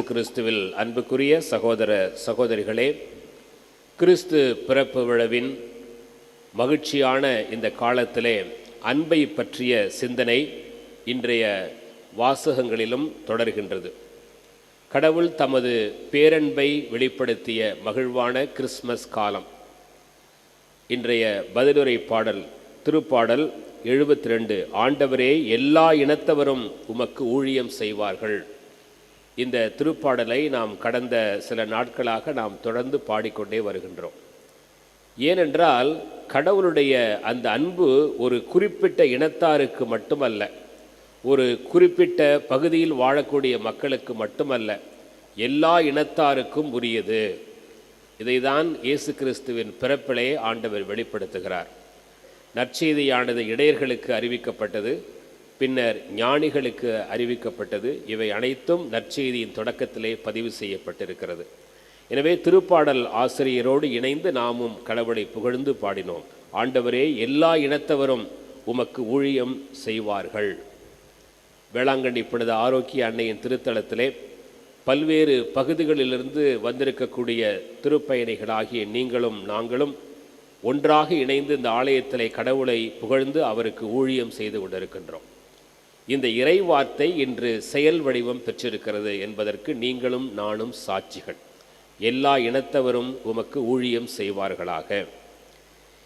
இயேசு கிறிஸ்துவில் அன்புக்குரிய சகோதர சகோதரிகளே கிறிஸ்து பிறப்பு விழவின் மகிழ்ச்சியான இந்த காலத்திலே அன்பை பற்றிய சிந்தனை இன்றைய வாசகங்களிலும் தொடர்கின்றது. கடவுள் தமது பேரன்பை வெளிப்படுத்திய மகிழ்வான கிறிஸ்மஸ் காலம். இன்றைய பதிலுரை பாடல் திருப்பாடல் எழுபத்தி ரெண்டு ஆண்டவரே எல்லா இனத்தவரும் உமக்கு ஊழியம் செய்வார்கள். இந்த திருப்பாடலை நாம் கடந்த சில நாட்களாக நாம் தொடர்ந்து பாடிக்கொண்டே வருகின்றோம். ஏனென்றால் கடவுளுடைய அந்த அன்பு ஒரு குறிப்பிட்ட இனத்தாருக்கு மட்டுமல்ல ஒரு குறிப்பிட்ட பகுதியில் வாழக்கூடிய மக்களுக்கு மட்டுமல்ல எல்லா இனத்தாருக்கும் உரியது. இதைதான் இயேசு கிறிஸ்துவின் பிறப்பிலே ஆண்டவர் வெளிப்படுத்துகிறார். நற்செய்தியானது இடையர்களுக்கு அறிவிக்கப்பட்டது. பின்னர் ஞானிகளுக்கு அறிவிக்கப்பட்டது. இவை அனைத்தும் நற்செய்தியின் தொடக்கத்திலே பதிவு செய்யப்பட்டிருக்கிறது. எனவே திருப்பாடல் ஆசிரியரோடு இணைந்து நாமும் கடவுளை புகழ்ந்து பாடினோம். ஆண்டவரே எல்லா இனத்தவரும் உமக்கு ஊழியம் செய்வார்கள். வேளாங்கண்ணி புனித ஆரோக்கிய அன்னையின் திருத்தலத்திலே பல்வேறு பகுதிகளிலிருந்து வந்திருக்கக்கூடிய திருப்பயணிகளாகிய நீங்களும் நாங்களும் ஒன்றாக இணைந்து இந்த ஆலயத்திலே கடவுளை புகழ்ந்து அவருக்கு ஊழியம் செய்து கொண்டிருக்கின்றோம். இந்த இறை வார்த்தை இன்று செயல் வடிவம் பெற்றிருக்கிறது என்பதற்கு நீங்களும் நானும் சாட்சிகள். எல்லா இனத்தவரும் உமக்கு ஊழியம் செய்வார்களாக.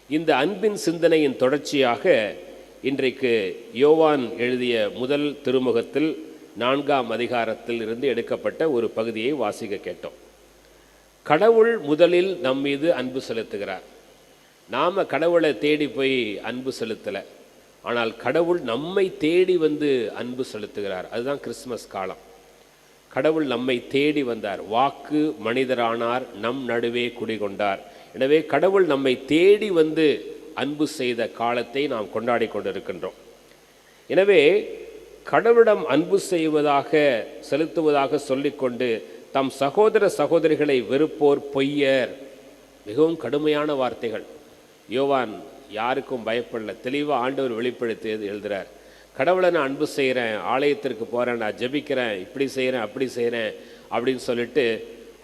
இந்த அன்பின் சிந்தனையின் தொடர்ச்சியாக இன்றைக்கு யோவான் எழுதிய முதல் திருமுகத்தில் நான்காம் அதிகாரத்தில் இருந்து எடுக்கப்பட்ட ஒரு பகுதியை வாசிக்க கேட்டோம். கடவுள் முதலில் நம் மீது அன்பு செலுத்துகிறார். நாம் கடவுளை தேடி போய் அன்பு செலுத்தலை. ஆனால் கடவுள் நம்மை தேடி வந்து அன்பு செலுத்துகிறார். அதுதான் கிறிஸ்மஸ் காலம். கடவுள் நம்மை தேடி வந்தார். வாக்கு மனிதரானார். நம் நடுவே குடிகொண்டார். எனவே கடவுள் நம்மை தேடி வந்து அன்பு செய்த காலத்தை நாம் கொண்டாடி கொண்டிருக்கின்றோம். எனவே கடவுளிடம் அன்பு செய்வதாக செலுத்துவதாக சொல்லிக்கொண்டு தம் சகோதர சகோதரிகளை வெறுப்போர் பொய்யர் மிகவும் கடுமையான வார்த்தைகள். யோவான் யாருக்கும் பயப்படல. தெளிவாக ஆண்டவர் வெளிப்படுத்தி எழுதுகிறார் கடவுளை நான் அன்பு செய்கிறேன் ஆலயத்திற்கு போகிறேன் நான் ஜெபிக்கிறேன் இப்படி செய்கிறேன் அப்படி செய்கிறேன் அப்படின்னு சொல்லிட்டு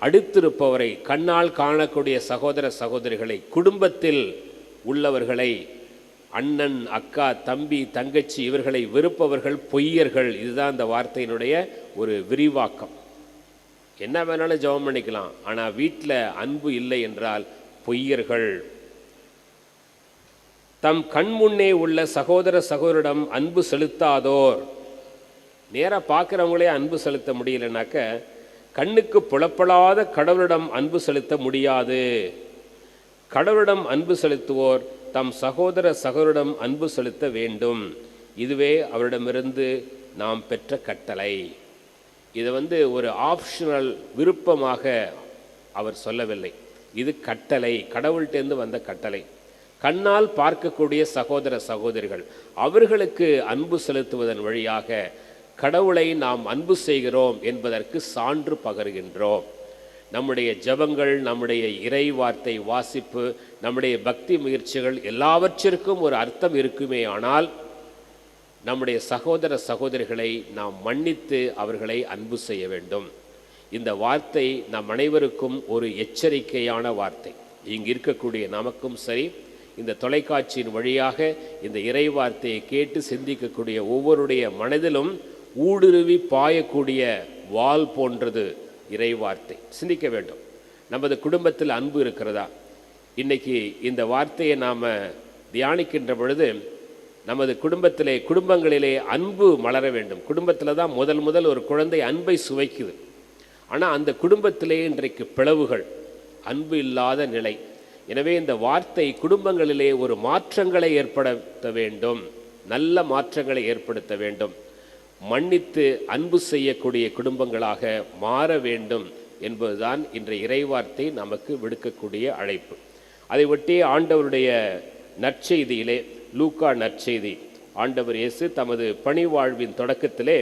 அடுத்திருப்பவரை கண்ணால் காணக்கூடிய சகோதர சகோதரிகளை குடும்பத்தில் உள்ளவர்களை அண்ணன் அக்கா தம்பி தங்கச்சி இவர்களை வெறுப்பவர்கள் பொய்யர்கள் இதுதான் அந்த வார்த்தையினுடைய ஒரு விரிவாக்கம். என்ன வேணாலும் ஜெபம் பண்ணிக்கலாம். ஆனால் வீட்டில் அன்பு இல்லை என்றால் பொய்யர்கள். தம் கண்முன்னே உள்ள சகோதர சகோதரிடம் அன்பு செலுத்தாதோர். நேராக பார்க்குறவங்களே அன்பு செலுத்த முடியலனாக்க கண்ணுக்கு புலப்படாத கடவுளிடம் அன்பு செலுத்த முடியாது. கடவுளிடம் அன்பு செலுத்துவோர் தம் சகோதர சகோதரிடம் அன்பு செலுத்த வேண்டும். இதுவே அவரிடமிருந்து நாம் பெற்ற கட்டளை. இதை வந்து ஒரு ஆப்ஷனல் விருப்பமாக அவர் சொல்லவில்லை. இது கட்டளை கடவுள்கிட்டேருந்து வந்த கட்டளை. கண்ணால் பார்க்கக்கூடிய சகோதர சகோதரிகள் அவர்களுக்கு அன்பு செலுத்துவதன் வழியாக கடவுளை நாம் அன்பு செய்கிறோம் என்பதற்கு சான்று பகர்கின்றோம். நம்முடைய ஜபங்கள் நம்முடைய இறை வார்த்தை வாசிப்பு நம்முடைய பக்தி முயற்சிகள் எல்லாவற்றிற்கும் ஒரு அர்த்தம் இருக்குமே ஆனால் நம்முடைய சகோதர சகோதரிகளை நாம் மன்னித்து அவர்களை அன்பு செய்ய வேண்டும். இந்த வார்த்தை நம் அனைவருக்கும் ஒரு எச்சரிக்கையான வார்த்தை. இங்கு இருக்கக்கூடிய நமக்கும் சரி இந்த தொலைக்காட்சியின் வழியாக இந்த இறைவார்த்தையை கேட்டு சிந்திக்கக்கூடிய ஒவ்வொருடைய மனதிலும் ஊடுருவி பாயக்கூடிய வால் போன்றது இறைவார்த்தை. சிந்திக்க வேண்டும். நமது குடும்பத்தில் அன்பு இருக்கிறதா? இன்னைக்கு இந்த வார்த்தையை நாம் தியானிக்கின்ற பொழுது நமது குடும்பத்திலே குடும்பங்களிலே அன்பு மலர வேண்டும். குடும்பத்தில் தான் முதல் முதல் ஒரு குழந்தை அன்பை சுவைக்குது. ஆனால் அந்த குடும்பத்திலே இன்றைக்கு பிளவுகள் அன்பு இல்லாத நிலை. எனவே இந்த வார்த்தை குடும்பங்களிலே ஒரு மாற்றங்களை ஏற்படுத்த வேண்டும். நல்ல மாற்றங்களை ஏற்படுத்த வேண்டும். மன்னித்து அன்பு செய்யக்கூடிய குடும்பங்களாக மாற வேண்டும் என்பதுதான் இன்றைய இறைவார்த்தை நமக்கு விடுக்கக்கூடிய அழைப்பு. அதை ஒட்டி ஆண்டவருடைய நற்செய்தியிலே லூக்கா நற்செய்தி ஆண்டவர் இயேசு தமது பணி வாழ்வின் தொடக்கத்திலே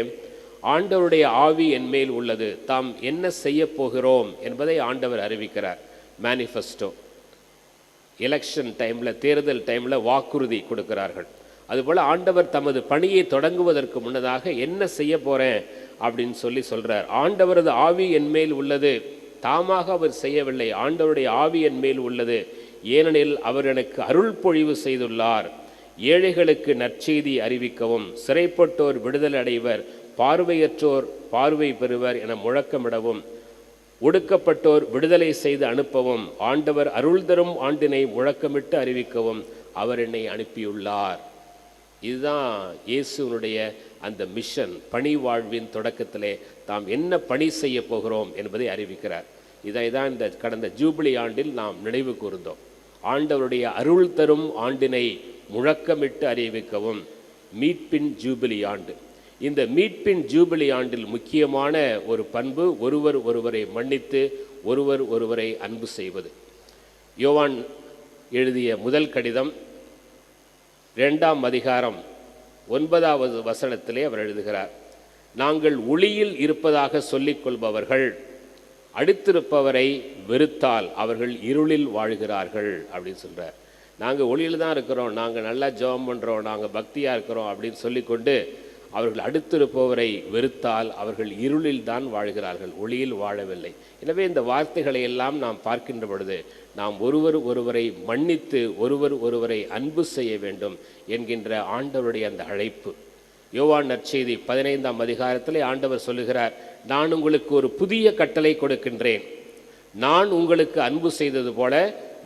ஆண்டவருடைய ஆவி என்மேல் உள்ளது தாம் என்ன செய்ய போகிறோம்? என்பதை ஆண்டவர் அறிவிக்கிறார். மேனிஃபெஸ்டோ எலெக்ஷன் டைமில் தேர்தல் டைமில் வாக்குறுதி கொடுக்கிறார்கள். அதுபோல் ஆண்டவர் தமது பணியை தொடங்குவதற்கு முன்னதாக என்ன செய்ய போகிறேன் அப்படின்னு சொல்லி சொல்கிறார் ஆண்டவரது ஆவி என் மேல் உள்ளது. தாமாக அவர் செய்யவில்லை. ஆண்டவருடைய ஆவி என் மேல் உள்ளது. ஏனெனில் அவர் எனக்கு அருள் பொழிவு செய்துள்ளார். ஏழைகளுக்கு நற்செய்தி அறிவிக்கவும் சிறைப்பட்டோர் விடுதலை அடைவர் பார்வையற்றோர் பார்வை பெறுவர் என முழக்கமிடவும் ஒடுக்கப்பட்டோர் விடுதலை செய்து அனுப்பவும் ஆண்டவர் அருள் தரும் ஆண்டினை முழக்கமிட்டு அறிவிக்கவும் அவர் என்னை அனுப்பியுள்ளார். இதுதான் இயேசுனுடைய அந்த மிஷன் பணி வாழ்வின் தொடக்கத்திலே தாம் என்ன பணி செய்ய போகிறோம் என்பதை அறிவிக்கிறார். இதை தான் இந்த கடந்த ஜூபிலி ஆண்டில் நாம் நினைவு கூர்ந்தோம். ஆண்டவருடைய அருள் தரும் ஆண்டினை முழக்கமிட்டு அறிவிக்கவும் மீட்பின் ஜூபிலி ஆண்டு. இந்த மீட்பின் ஜூபிலி ஆண்டில் முக்கியமான ஒரு பண்பு ஒருவர் ஒருவரை மன்னித்து ஒருவர் ஒருவரை அன்பு செய்வது. யோவான் எழுதிய முதல் கடிதம் ரெண்டாம் அதிகாரம் ஒன்பதாவது வசனத்திலே அவர் எழுதுகிறார் நாங்கள் ஒளியில் இருப்பதாக சொல்லிக்கொள்பவர்கள் அடுத்திருப்பவரை வெறுத்தால் அவர்கள் இருளில் வாழ்கிறார்கள் அப்படின்னு சொல்கிறார் நாங்கள் ஒளியில் தான் இருக்கிறோம். நாங்கள் நல்லா ஜெபம் பண்ணுறோம் நாங்கள் பக்தியாக இருக்கிறோம் அப்படின்னு சொல்லிக்கொண்டு அவர்கள் அடுத்திருப்பவரை வெறுத்தால் அவர்கள் இருளில் தான் வாழ்கிறார்கள் ஒளியில் வாழவில்லை. எனவே இந்த வார்த்தைகளை எல்லாம் நாம் பார்க்கின்ற பொழுது நாம் ஒருவர் ஒருவரை மன்னித்து ஒருவர் ஒருவரை அன்பு செய்ய வேண்டும் என்கின்ற ஆண்டவருடைய அந்த அழைப்பு. யோவான் நற்செய்தி பதினைந்தாம் அதிகாரத்திலே ஆண்டவர் சொல்லுகிறார் நான் உங்களுக்கு ஒரு புதிய கட்டளை கொடுக்கின்றேன். நான் உங்களுக்கு அன்பு செய்தது போல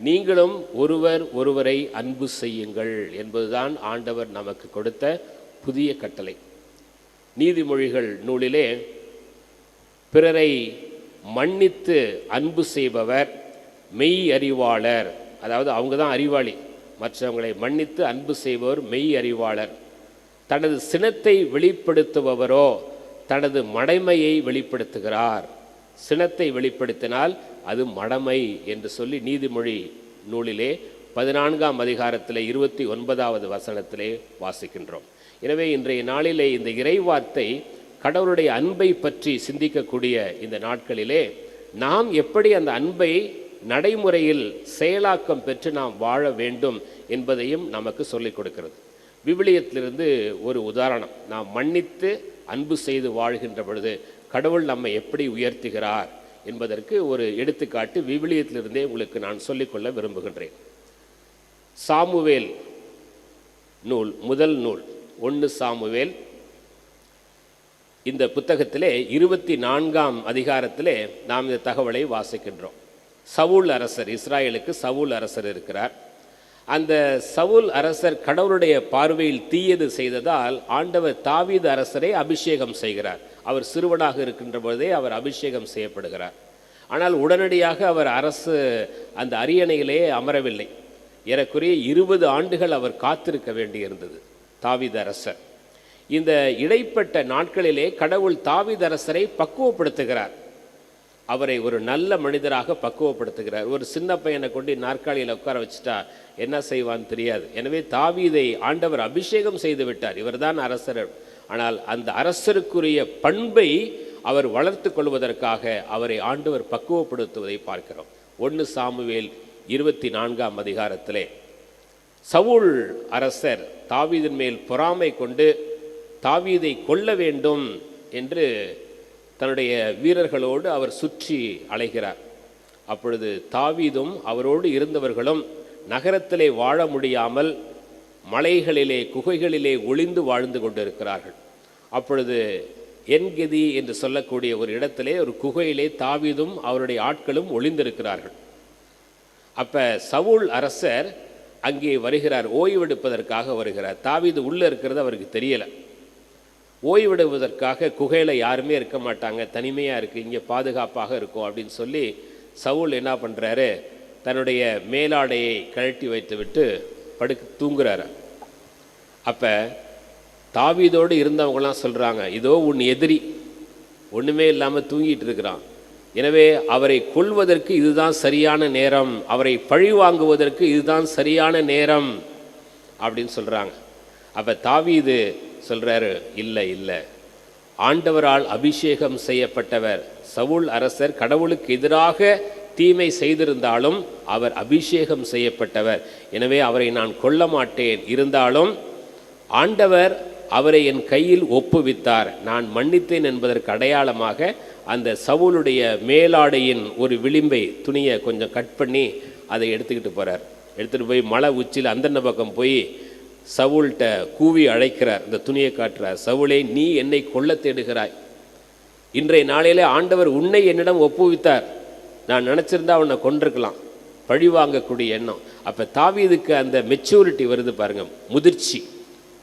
நீங்களும் ஒருவர் ஒருவரை அன்பு செய்யுங்கள் என்பதுதான் ஆண்டவர் நமக்கு கொடுத்த புதிய கட்டளை. நீதிமொழிகள் நூலிலே பிறரை மன்னித்து அன்பு செய்பவர் மெய் அறிவாளர். அதாவது அவங்க தான் அறிவாளி. மற்றவங்களை மன்னித்து அன்பு செய்பவர் மெய் அறிவாளர். தனது சினத்தை வெளிப்படுத்துபவரோ தனது மடைமையை வெளிப்படுத்துகிறார். சினத்தை வெளிப்படுத்தினால் அது மடமை என்று சொல்லி நீதிமொழி நூலிலே பதினான்காம் அதிகாரத்தில் இருபத்தி ஒன்பதாவது வசனத்திலே வாசிக்கின்றோம். எனவே இன்றைய நாளிலே இந்த இறைவார்த்தை கடவுளுடைய அன்பை பற்றி சிந்திக்கக்கூடிய இந்த நாட்களிலே நாம் எப்படி அந்த அன்பை நடைமுறையில் செயலாக்கம் பெற்று நாம் வாழ வேண்டும் என்பதையும் நமக்கு சொல்லிக் கொடுக்கிறது. விவிலியத்திலிருந்து ஒரு உதாரணம். நாம் மன்னித்து அன்பு செய்து வாழ்கின்ற பொழுது கடவுள் நம்மை எப்படி உயர்த்துகிறார் என்பதற்கு ஒரு எடுத்துக்காட்டு விவிலியத்திலிருந்தே உங்களுக்கு நான் சொல்லிக்கொள்ள விரும்புகின்றேன். சாமுவேல் நூல் முதல் நூல் ஒன்று சாமுவேல். இந்த புத்தகத்திலே இருபத்தி நான்காம் அதிகாரத்திலே நாம் இந்த தகவலை வாசிக்கின்றோம். சவுல் அரசர் இஸ்ராயலுக்கு சவுல் அரசர் இருக்கிறார். அந்த சவுல் அரசர் கடவுளுடைய பார்வையில் தீயது செய்ததால் ஆண்டவர் தாவீது அரசரை அபிஷேகம் செய்கிறார். அவர் சிறுவனாக இருக்கின்ற பொழுதே அவர் அபிஷேகம் செய்யப்படுகிறார். ஆனால் உடனடியாக அவர் அரசு அந்த அரியணையிலே அமரவில்லை. ஏறக்குறைய இருபது ஆண்டுகள் அவர் காத்திருக்க வேண்டியிருந்தது தாவிதரசர் இந்த இடைப்பட்ட நாட்களிலே கடவுள் தாவிதரசரை பக்குவப்படுத்துகிறார். அவரை ஒரு நல்ல மனிதராக பக்குவப்படுத்துகிறார். ஒரு சின்ன பையனை கொண்டு நாற்காலியில் உட்கார வச்சுட்டா என்ன செய்வான்னு தெரியாது. எனவே தாவீதை ஆண்டவர் அபிஷேகம் செய்து விட்டார். இவர்தான் அரசர். ஆனால் அந்த அரசருக்குரிய பண்பை அவர் வளர்த்து கொள்வதற்காக அவரை ஆண்டவர் பக்குவப்படுத்துவதை பார்க்கிறோம். ஒன்று சாமுவேல் இருபத்தி நான்காம் அதிகாரத்திலே. சவுல் அரசர் தாவீதின் மேல் பொறாமை கொண்டு தாவீதை கொல்ல வேண்டும் என்று தன்னுடைய வீரர்களோடு அவர் சுற்றி அலைகிறார். அப்பொழுது தாவீதும் அவரோடு இருந்தவர்களும் நகரத்திலே வாழ முடியாமல் மலைகளிலே குகைகளிலே ஒளிந்து வாழ்ந்து கொண்டிருக்கிறார்கள். அப்பொழுது என்கெதி என்று சொல்லக்கூடிய ஒரு இடத்திலே ஒரு குகையிலே தாவீதும் அவருடைய ஆட்களும் ஒளிந்திருக்கிறார்கள். அப்போ சவுல் அரசர் அங்கே வருகிறார் ஓய்வெடுப்பதற்காக வருகிறார். தாவீது உள்ளே இருக்கிறது அவருக்கு தெரியலை. ஓய்வெடுவதற்காக குகையில் யாருமே இருக்க மாட்டாங்க தனிமையாக இருக்குது இங்கே பாதுகாப்பாக இருக்கும் அப்படின்னு சொல்லி சவுல் என்ன பண்ணுறாரு தன்னுடைய மேலாடையை கழட்டி வைத்துவிட்டு படுக்க தூங்குறாரு. அப்போ தாவீதோடு இருந்தவங்களாம் சொல்கிறாங்க இதோ உன் எதிரி ஒன்றுமே இல்லாமல் தூங்கிட்டு இருக்கிறான். எனவே அவரை கொல்வதற்கு இதுதான் சரியான நேரம். அவரை பழி வாங்குவதற்கு இதுதான் சரியான நேரம் அப்படின்னு சொல்கிறாங்க அப்போ தாவீது சொல்கிறாரு இல்லை இல்லை. ஆண்டவரால் அபிஷேகம் செய்யப்பட்டவர் சவுல் அரசர் கடவுளுக்கு எதிராக தீமை செய்திருந்தாலும் அவர் அபிஷேகம் செய்யப்பட்டவர். எனவே அவரை நான் கொல்ல மாட்டேன். இருந்தாலும் ஆண்டவர் அவரை என் கையில் ஒப்புவித்தார். நான் மன்னித்தேன் என்பதற்கு அடையாளமாக அந்த சவுளுடைய மேலாடையின் ஒரு விளிம்பை துணியை கொஞ்சம் கட் பண்ணி அதை எடுத்துக்கிட்டு போகிறார் எடுத்துகிட்டு போய் மலை உச்சியில் அந்தந்த பக்கம் போய் சவுள்கிட்ட கூவி அழைக்கிறார். இந்த துணியை காட்டுறார். சவுளே நீ என்னை கொல்ல தேடுகிறாய். இன்றைய நாளையில் ஆண்டவர் உன்னை என்னிடம் ஒப்புவித்தார். நான் நினச்சிருந்தா உன்னை கொண்டிருக்கலாம் பழி வாங்கக்கூடிய எண்ணம். அப்போ தாவீதுக்கு அந்த மெச்சூரிட்டி வருது பாருங்கள் முதிர்ச்சி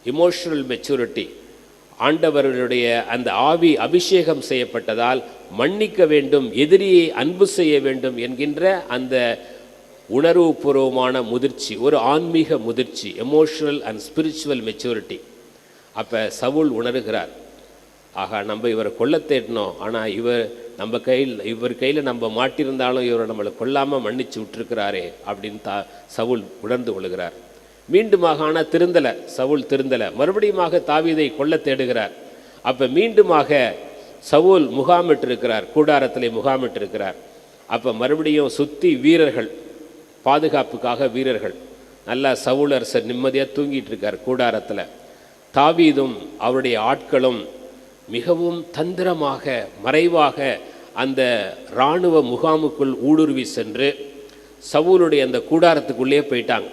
இமோஷனல் மெச்சூரிட்டி ஆண்டவர்களுடைய அந்த ஆவி அபிஷேகம் செய்யப்பட்டதால் மன்னிக்க வேண்டும் எதிரியை அன்பு செய்ய வேண்டும் என்கின்ற அந்த உணர்வுபூர்வமான முதிர்ச்சி ஒரு ஆன்மீக முதிர்ச்சி எமோஷனல் அண்ட் ஸ்பிரிச்சுவல் மெச்சூரிட்டி அப்போ சவுல் உணர்கிறார் ஆகா நம்ம இவரை கொல்ல தேடினோம் ஆனால் இவர் நம்ம கையில் இவர் கையில் நம்ம மாட்டியிருந்தாலும் இவரை நம்மளை கொல்லாமல் மன்னிச்சு விட்டுருக்கிறாரே அப்படின்னு தா சவுல் உணர்ந்து கொள்கிறார். மீண்டுமாக ஆனால் திருந்தலை சவுல் திருந்தலை. மறுபடியுமாக தாவீதை கொல்ல தேடுகிறார். அப்போ மீண்டுமாக சவுல் முகாமிட்டிருக்கிறார் கூடாரத்திலே முகாமிட்டிருக்கிறார். அப்போ மறுபடியும் சுற்றி வீரர்கள் பாதுகாப்புக்காக வீரர்கள். நல்லா சவுல் அரசர் நிம்மதியாக தூங்கிட்டு இருக்கார் கூடாரத்தில். தாவீதும் அவருடைய ஆட்களும் மிகவும் தந்திரமாக மறைவாக அந்த இராணுவ முகாமுக்குள் ஊடுருவி சென்று சவுலுடைய அந்த கூடாரத்துக்குள்ளேயே போயிட்டாங்க.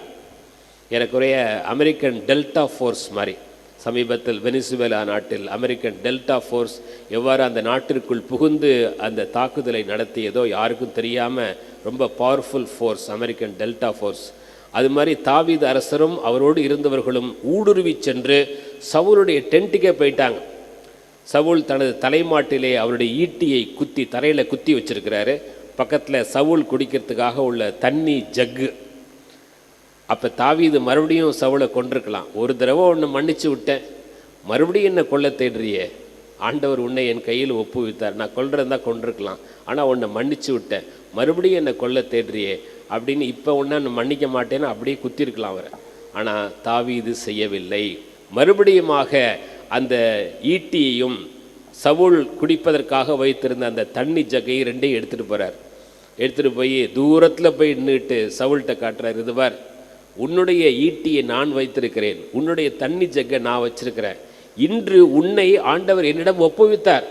எனக்குரிய அமெரிக்கன் டெல்டா ஃபோர்ஸ் மாதிரி சமீபத்தில் வெனிசுவேலா நாட்டில் அமெரிக்கன் டெல்டா ஃபோர்ஸ் எவ்வாறு அந்த நாட்டிற்குள் புகுந்து அந்த தாக்குதலை நடத்தியதோ யாருக்கும் தெரியாமல் ரொம்ப powerful force American Delta Force. அது மாதிரி தாவீது அரசரும் அவரோடு இருந்தவர்களும் ஊடுருவி சென்று சவுலுடைய டென்ட்டுக்கே போயிட்டாங்க. சவுல் தனது தலைமாட்டிலே அவருடைய ஈட்டியை குத்தி தரையில் குத்தி வச்சிருக்கிறாரு. பக்கத்தில் சவுல் குடிக்கிறதுக்காக உள்ள தண்ணி ஜக்கு. அப்போ தாவீது மறுபடியும் சவுளை கொண்டிருக்கலாம் ஒரு தடவை ஒன்று மன்னிச்சு விட்டேன். மறுபடியும் என்ன கொல்ல தேடுறியே? ஆண்டவர் உன்னை என் கையில் ஒப்புவித்தார். நான் கொல்றதா கொண்டிருக்கலாம் ஆனால் உன்னை மன்னிச்சு விட்டேன். மறுபடியும் என்னை கொல்ல தேடுறியே? அப்படின்னு இப்போ ஒன்று மன்னிக்க மாட்டேன்னு அப்படியே குத்திருக்கலாம் அவரை. ஆனால் தாவீது செய்யவில்லை. மறுபடியுமாக அந்த ஈட்டியையும் சவுல் குடிப்பதற்காக வைத்திருந்த அந்த தண்ணி ஜக்கையை ரெண்டையும் எடுத்துகிட்டு போகிறார் எடுத்துகிட்டு போய் தூரத்தில் போய் நின்றுட்டு சவுல்கிட்ட காட்டுறார். இதுவார் உன்னுடைய ஈட்டியை நான் வைத்திருக்கிறேன். உன்னுடைய தண்ணி ஜக்கை நான் வச்சிருக்கிறேன். இன்று உன்னை ஆண்டவர் என்னிடம் ஒப்புவித்தார்.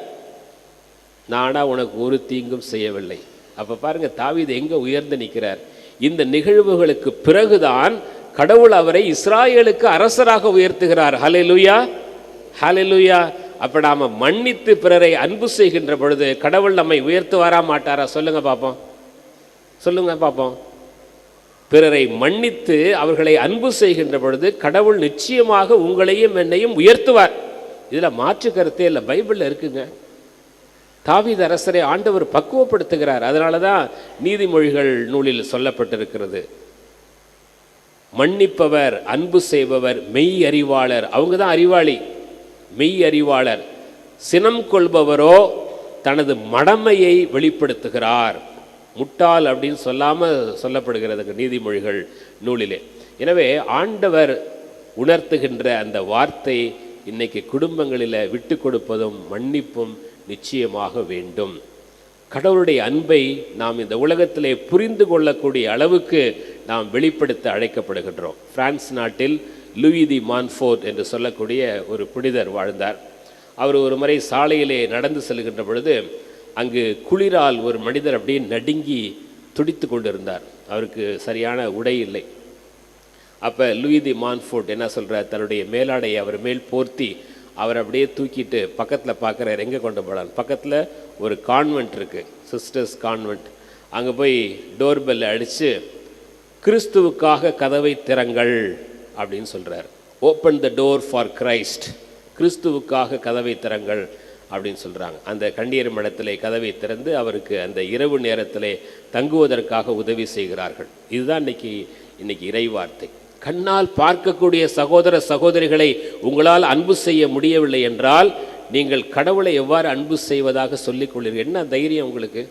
நானா உனக்கு ஒரு தீங்கும் செய்யவில்லை. அப்போ பாருங்க தாவீது எங்கே உயர்ந்து நிற்கிறார்? இந்த நிகழ்வுகளுக்கு பிறகுதான் கடவுள் அவரை இஸ்ராயேலுக்கு அரசராக உயர்த்துகிறார். ஹalleluya ஹalleluya. அப்போ நாம் மன்னித்து பிறரை அன்பு செய்கின்ற பொழுது கடவுள் நம்மை உயர்த்துவாரா மாட்டாரா? சொல்லுங்கள் பார்ப்போம் சொல்லுங்க பார்ப்போம் பிறரை மன்னித்து அவர்களை அன்பு செய்கின்ற பொழுது கடவுள் நிச்சயமாக உங்களையும் என்னையும் உயர்த்துவார். இதில் மாற்று கருத்தே இல்லை பைபிளில் இருக்குங்க. தாவீது அரசரை ஆண்டவர் பக்குவப்படுத்துகிறார். அதனால தான் நீதிமொழிகள் நூலில் சொல்லப்பட்டிருக்கிறது. மன்னிப்பவர் அன்பு செய்பவர் மெய் அறிவாளர் அவங்க தான் அறிவாளி. மெய் அறிவாளர் சினம் கொள்பவரோ தனது மடமையை வெளிப்படுத்துகிறார். முட்டாள் அப்படின்னு சொல்லாமல் சொல்லப்படுகிறது நீதிமொழிகள் நூலிலே. எனவே ஆண்டவர் உணர்த்துகின்ற அந்த வார்த்தை இன்னைக்கு குடும்பங்களில் விட்டு கொடுப்பதும் மன்னிப்பும் நிச்சயமாக வேண்டும். கடவுளுடைய அன்பை நாம் இந்த உலகத்திலே புரிந்து கொள்ளக்கூடிய அளவுக்கு நாம் வெளிப்படுத்த அழைக்கப்படுகின்றோம். பிரான்ஸ் நாட்டில் லூயி தி மான்ஃபோர்ட் என்று சொல்லக்கூடிய ஒரு புனிதர் வாழ்ந்தார். அவர் ஒரு முறை சாலையிலே நடந்து செல்கின்ற பொழுது அங்கு குளிரால் ஒரு மனிதர் அப்படியே நடுங்கி துடித்து கொண்டிருந்தார். அவருக்கு சரியான உடை இல்லை. அப்போ லூயி தி மான்ஃபோர்ட் என்ன சொல்கிறார் தன்னுடைய மேலாடையை அவர் மேல் போர்த்தி அவர் அப்படியே தூக்கிட்டு பக்கத்தில் பார்க்குறாரு எங்கே கொண்டு போகலான்னு பக்கத்தில் ஒரு கான்வென்ட் இருக்குது சிஸ்டர்ஸ் கான்வென்ட் அங்கே போய் டோர் பெல்லை அடித்து கிறிஸ்துவுக்காக கதவை திறங்கள் அப்படின்னு சொல்கிறார் open the door for Christ கிறிஸ்துவுக்காக கதவை திறங்கள் அப்படின்னு சொல்கிறாங்க அந்த கண்ணீர் மடத்திலே கதவை திறந்து அவருக்கு அந்த இரவு நேரத்திலே தங்குவதற்காக உதவி செய்கிறார்கள். இதுதான் இன்னைக்கு இன்னைக்கு இறைவார்த்தை. கண்ணால் பார்க்கக்கூடிய சகோதர சகோதரிகளை உங்களால் அன்பு செய்ய முடியவில்லை என்றால் நீங்கள் கடவுளை எவ்வாறு அன்பு செய்வதாக சொல்லிக்கொள்ளீர்கள் என்ன தைரியம் உங்களுக்கு?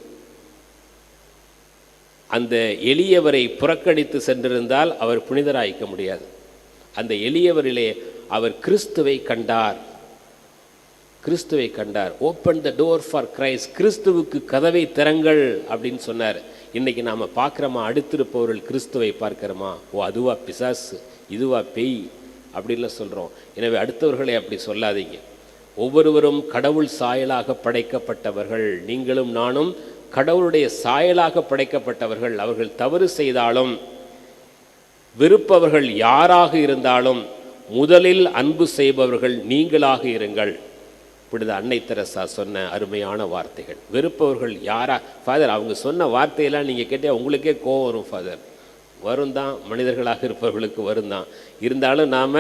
அந்த எளியவரை புறக்கணித்து சென்றிருந்தால் அவர் புனிதராய்க்க முடியாது. அந்த எளியவரிலே அவர் கிறிஸ்துவை கண்டார். கிறிஸ்துவை கண்டார். Open the door for Christ கிறிஸ்துவுக்கு கதவை திறங்கள் அப்படின்னு சொன்னார். இன்னைக்கு நாம் பார்க்குறோமா? அடுத்திருப்பவர்கள் கிறிஸ்துவை பார்க்குறோமா? ஓ அதுவா பிசாசு இதுவா பெய் அப்படின்லாம் சொல்கிறோம் எனவே அடுத்தவர்களை அப்படி சொல்லாதீங்க. ஒவ்வொருவரும் கடவுள் சாயலாக படைக்கப்பட்டவர்கள். நீங்களும் நானும் கடவுளுடைய சாயலாக படைக்கப்பட்டவர்கள். அவர்கள் தவறு செய்தாலும் வெறுப்பவர்கள் யாராக இருந்தாலும் முதலில் அன்பு செய்பவர்கள் நீங்களாக இருங்கள். இப்படிது அன்னை தெரசா சொன்ன அருமையான வார்த்தைகள். வெறுப்பவர்கள் யாரா? ஃபாதர் அவங்க சொன்ன வார்த்தையெல்லாம் நீங்கள் கேட்டால் உங்களுக்கே கோவம் வரும் ஃபாதர் வரும் தான் மனிதர்களாக இருப்பவர்களுக்கு வரும் தான். இருந்தாலும் நாம்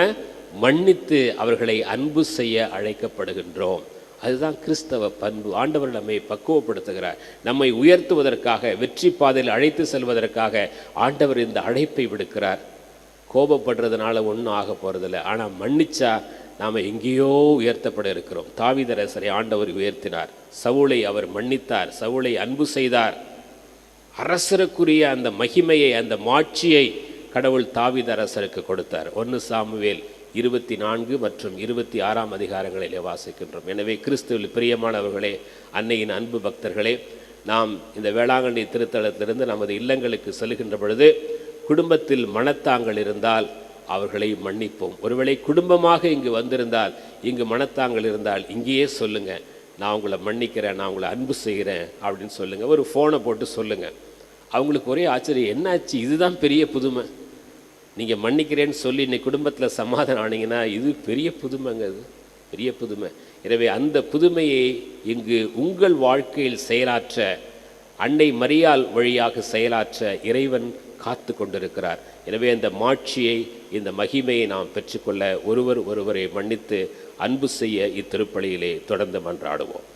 மன்னித்து அவர்களை அன்பு செய்ய அழைக்கப்படுகின்றோம். அதுதான் கிறிஸ்தவ பண்பு. ஆண்டவர் நம்மை பக்குவப்படுத்துகிறார். நம்மை உயர்த்துவதற்காக வெற்றி பாதையில் அழைத்து செல்வதற்காக ஆண்டவர் இந்த அழைப்பை விடுக்கிறார். கோபப்படுறதுனால ஒன்றும் ஆக போகிறதில்ல ஆனால் மன்னிச்சா நாம் எங்கேயோ உயர்த்தப்பட இருக்கிறோம். தாவிதரசரை ஆண்டவர் உயர்த்தினார். சவுளை அவர் மன்னித்தார். சவுளை அன்பு செய்தார். அரசருக்குரிய அந்த மகிமையை அந்த மாட்சியை கடவுள் தாவிதரசருக்கு கொடுத்தார். ஒன்று சாமுவேல் இருபத்தி நான்கு மற்றும் இருபத்தி ஆறாம் அதிகாரங்களிலே வாசிக்கின்றோம். எனவே கிறிஸ்துவில் பிரியமானவர்களே அன்னையின் அன்பு பக்தர்களே நாம் இந்த வேளாங்கண்ணி திருத்தலத்திலிருந்து நமது இல்லங்களுக்கு செல்கின்ற பொழுது குடும்பத்தில் மனத்தாங்கள் இருந்தால் அவர்களை மன்னிப்போம். ஒருவேளை குடும்பமாக இங்கு வந்திருந்தால் இங்கு மனத்தாங்கள் இருந்தால் இங்கேயே சொல்லுங்கள் நான் உங்களை மன்னிக்கிறேன் நான் உங்களை அன்பு செய்கிறேன் அப்படின்னு சொல்லுங்கள் ஒரு ஃபோனை போட்டு சொல்லுங்கள் அவங்களுக்கு ஒரே ஆச்சரியம் என்னாச்சு? இதுதான் பெரிய புதுமை. நீங்கள் மன்னிக்கிறேன்னு சொல்லி இன்னைக்கு குடும்பத்தில் சமாதானம் ஆனீங்கன்னா இது பெரிய புதுமைங்க அது பெரிய புதுமை. எனவே அந்த புதுமையை இங்கு உங்கள் வாழ்க்கையில் செயலாற்ற அன்னை மரியால் வழியாக செயலாற்ற இறைவன் காத்து கொண்டிருக்கிறார் எனவே அந்த மாட்சியை இந்த மகிமையை நாம் பெற்றுக்கொள்ள ஒருவர் ஒருவரை மன்னித்து அன்பு செய்ய இத்திருப்பலியிலே தொடர்ந்து மன்றாடுவோம்.